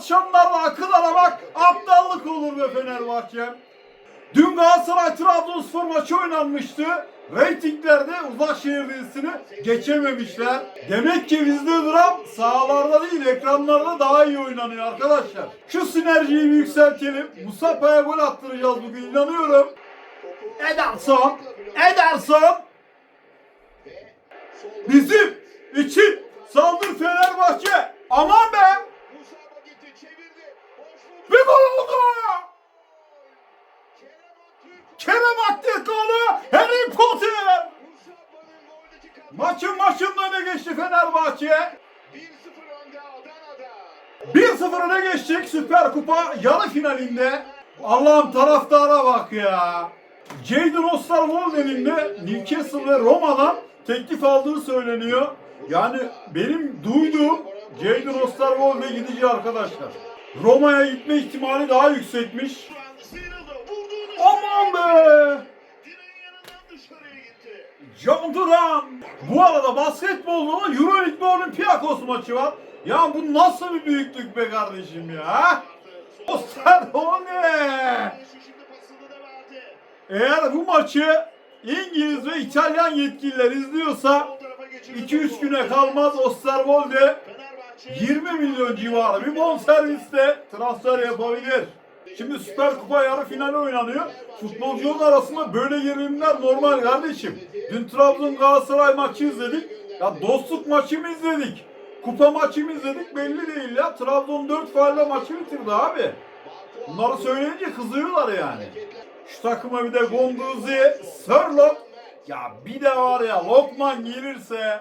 tartışanlarla akıl aramak aptallık olur be Fenerbahçe. Dün Galatasaray Trabzonspor maçı oynanmıştı. Reytinglerde Uzakşehir dizisini geçememişler. Demek ki bizde dram sahalarda değil ekranlarda daha iyi oynanıyor arkadaşlar. Şu sinerjiyi bir yükseltelim. Musapa'ya gol attıracağız bugün inanıyorum. Ederson, Ederson bizim için saldır Fenerbahçe. Aman Kerem Aktürkoğlu, Harry Potter! Maçın başında öne geçti Fenerbahçe. 1-0 öne geçecek Süper Kupa yarı finalinde. Allah'ım taraftara bak ya. Jadon Osterwolde'nin de Newcastle ve Roma'dan teklif aldığı söyleniyor. Yani benim duyduğum Jadon Osterwolde gidici arkadaşlar. Roma'ya gitme ihtimali daha yüksekmiş. Aman be! John Duran. Bu arada basketbolda da Euroleague ve Olympiakos maçı var. Ya bu nasıl bir büyüklük be kardeşim ya? Osterwolde! Eğer bu maçı İngiliz ve İtalyan yetkililer izliyorsa 2-3 güne kalmaz Osterwolde 20 milyon civarı bir bonservisle transfer yapabilir. Şimdi Süper Kupa yarı finali oynanıyor. Futbolcuların arasında böyle gerilimler normal kardeşim. Dün Trabzon Galatasaray maçı izledik. Ya dostluk maçı mı izledik? Kupa maçı mı izledik belli değil ya. Trabzon 4 faalle maçı bitirdi abi. Bunları söyleyince kızıyorlar yani. Şu takıma bir de Gonduzi, Sörlot. Ya bir de var ya Lokman gelirse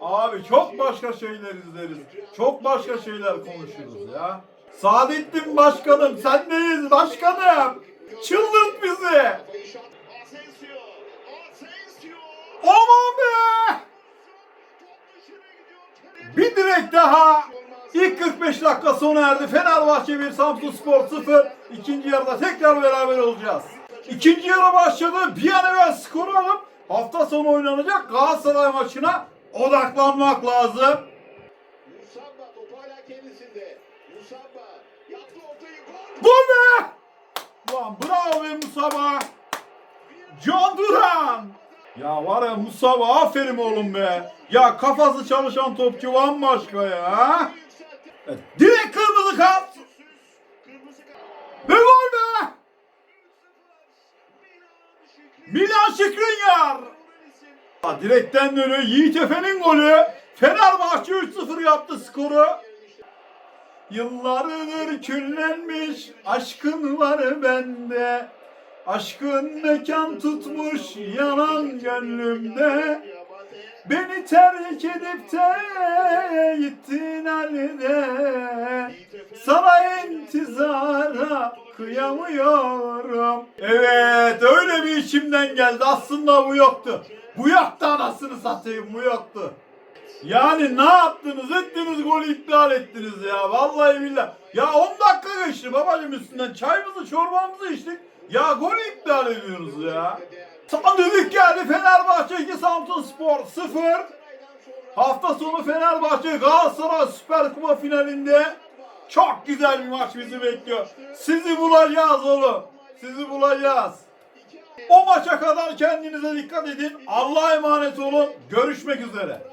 abi çok başka şeyler izleriz. Çok başka şeyler konuşuruz ya. Saadettin Başkanım sendeyiz başkanım. Çıldırt bizi. Aman be. Bir direk daha. İlk 45 dakika sona erdi. Fenerbahçe 1, Samsun Spor 0. İkinci yarıda tekrar beraber olacağız. İkinci yarı başladı. Bir an evvel skoru alıp hafta sonu oynanacak Galatasaray maçına odaklanmak lazım. Gol be! Ulan bravo be Musaba. Can Duran. Ya var ya Musaba aferin oğlum be. Ya kafası çalışan topçu bambaşka ya. Yükseltti. Evet, direkt kırmızı kart. Ve gol be! Milan. Ya Direkten dönüyor. Yiğit Efe'nin golü. Fenerbahçe 3-0 yaptı skoru. Yıllardır küllenmiş aşkın var bende. Aşkın mekan tutmuş yanan gönlümde. Beni terk edip de gittin halde. Sana intizara kıyamıyorum. Evet öyle bir içimden geldi. Aslında bu yoktu. Bu yoktu anasını satayım bu yoktu. Yani ne yaptınız ettiniz golü iptal ettiniz ya vallahi billahi. Ya 10 dakika geçti babacım üstünden çayımızı çorbamızı içtik. Ya golü iptal ediyoruz ya. Düdük geldi Fenerbahçe 2 Samsun Spor 0. Hafta sonu Fenerbahçe Galatasaray Süper Kupa finalinde çok güzel bir maç bizi bekliyor. Sizi bulacağız oğlum. Sizi bulacağız. O maça kadar kendinize dikkat edin. Allah'a emanet olun. Görüşmek üzere.